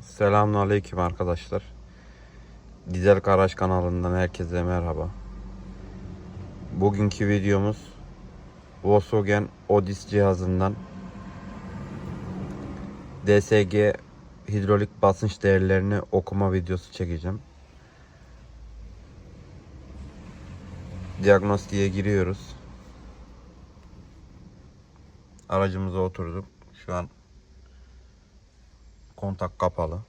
Selamünaleyküm arkadaşlar. Dizel Garaj kanalından herkese merhaba. Bugünkü videomuz Volkswagen Odyssey cihazından DSG hidrolik basınç değerlerini okuma videosu çekeceğim. Diagnostiğe giriyoruz. Aracımıza oturduk. Şu an kontak kapalı.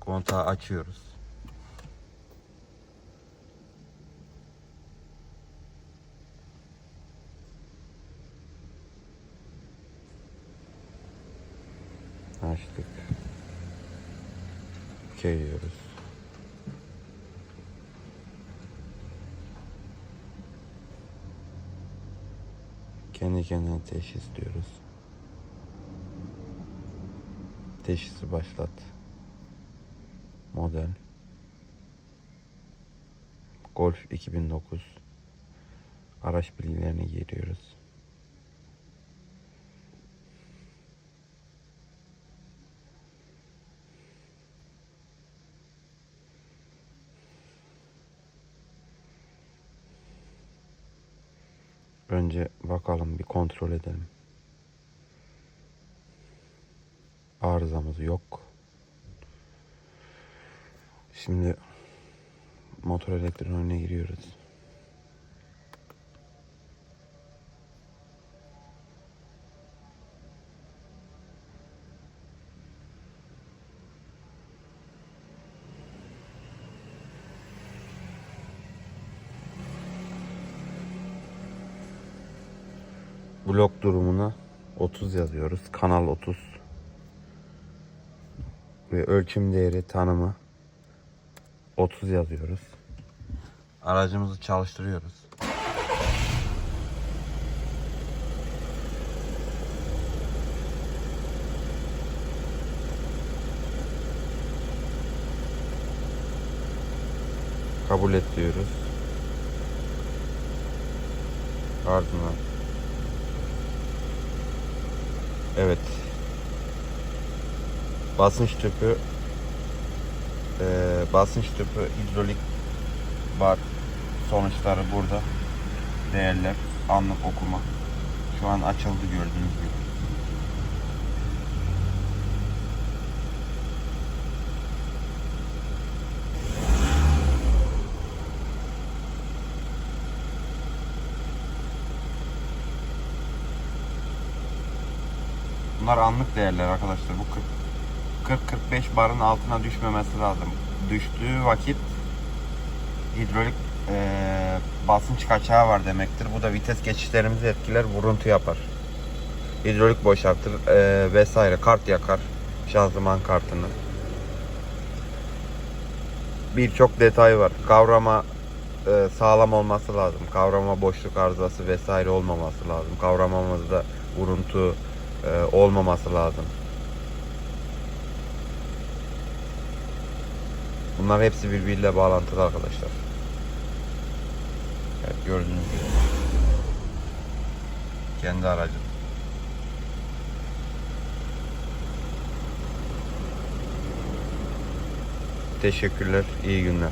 Kontağı açıyoruz. Açtık. Okey diyoruz. Kendi kendine teşhis diyoruz. Teşhisi başlat. Model. Golf 2009. Araç bilgilerini giriyoruz. Önce bakalım bir kontrol edelim. Arızamız yok. Şimdi motor elektroniğine giriyoruz. Blok durumuna 30 yazıyoruz. Kanal 30. Ve ölçüm değeri tanımı 30 yazıyoruz. Aracımızı çalıştırıyoruz. Kabul et diyoruz. Ardından Evet. Basınç tüpü eee, basınç tüpü hidrolik var. Sonuçları burada. Değerler anlık okuma. Şu an açıldı gördüğünüz gibi. Bunlar anlık değerler arkadaşlar. Bu 40 40-45 barın altına düşmemesi lazım. Düştüğü vakit hidrolik eee, basınç kaçağı var demektir. Bu da vites geçişlerimizi etkiler, vuruntu yapar. Hidrolik boşaltır eee, vesaire. Kart yakar. Şanzıman kartını. Birçok detay var. Kavrama eee, sağlam olması lazım. Kavrama boşluk arızası vesaire olmaması lazım. Kavramamızda vuruntu eee, olmaması lazım. Bunlar hepsi birbiriyle bağlantılı arkadaşlar. Evet gördüğünüz gibi. Kendi aracım. Teşekkürler. iyi günler.